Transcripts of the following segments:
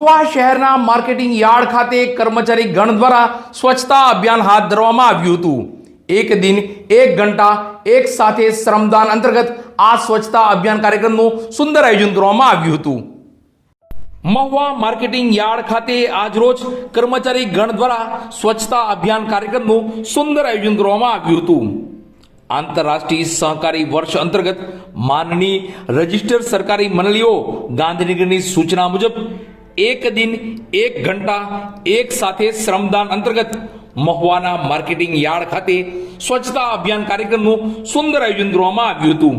મહુવા શહેરના marketing yard ખાતે કર્મચારી ગણ દ્વારા સ્વચ્છતા અભિયાન હાથ ધરવામાં આવ્યું હતું. એક દિન, એક ઘંટા, એક સાથે શ્રમદાન અંતર્ગત આ સ્વચ્છતા અભિયાન કાર્યક્રમનું સુંદર આયોજન કરવામાં આવ્યું હતું. મહુવા માર્કેટિંગ યાર્ડ ખાતે આજરોજ કર્મચારી ગણ દ્વારા સ્વચ્છતા અભિયાન કાર્યક્રમનું સુંદર આયોજન કરવામાં આવ્યું હતું. આંતરરાષ્ટ્રીય સહકારી વર્ષ અંતર્ગત માનની રજિસ્ટર સરકારી મંડળીઓ ગાંધીનગરની સૂચના મુજબ એક દિન, એક ઘંટા, એક સાથે શ્રમદાન અંતર્ગત મહુવાના માર્કેટિંગ યાર્ડ ખાતે સ્વચ્છતા અભિયાન કાર્યક્રમનું સુંદર આયોજન કરવામાં આવ્યું હતું.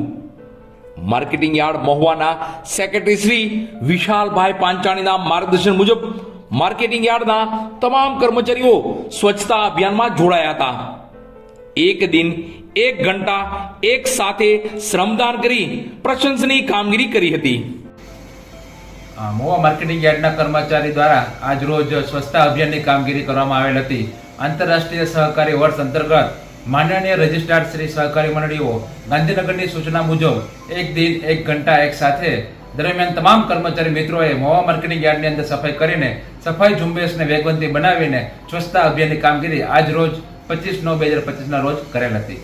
માર્કેટિંગ યાર્ડ મહુવાના સેક્રેટરી શ્રી વિશાલભાઈ પાંચાણીના માર્ગદર્શન મુજબ માર્કેટિંગ યાર્ડના તમામ કર્મચારીઓ સ્વચ્છતા અભિયાનમાં જોડાયા હતા. એક દિન, એક ઘંટા, એક સાથે શ્રમદાન કરી પ્રશંસનીય કામગીરી કરી હતી. અ, મહુવા માર્કેટિંગ યાર્ડના કર્મચારી દ્વારા આજ રોજ સ્વચ્છતા અભિયાનની કામગીરી કરવામાં આવેલ હતી. આંતરરાષ્ટ્રીય સહકારી વર્ષ અંતર્ગત માનનીય રજિસ્ટ્રાર શ્રી સહકારી મંડળીઓ ગાંધીનગરની સૂચના મુજબ એક દિન એક ઘંટા એક સાથે દરમિયાન તમામ કર્મચારી મિત્રોએ મોવા માર્કેટિંગ યાર્ડની અંદર સફાઈ કરીને સફાઈ ઝુંબેશને વેગવંતી બનાવીને સ્વચ્છતા અભિયાનની કામગીરી આજ રોજ પચીસ નવ બે હજાર પચીસના રોજ કરેલ હતી.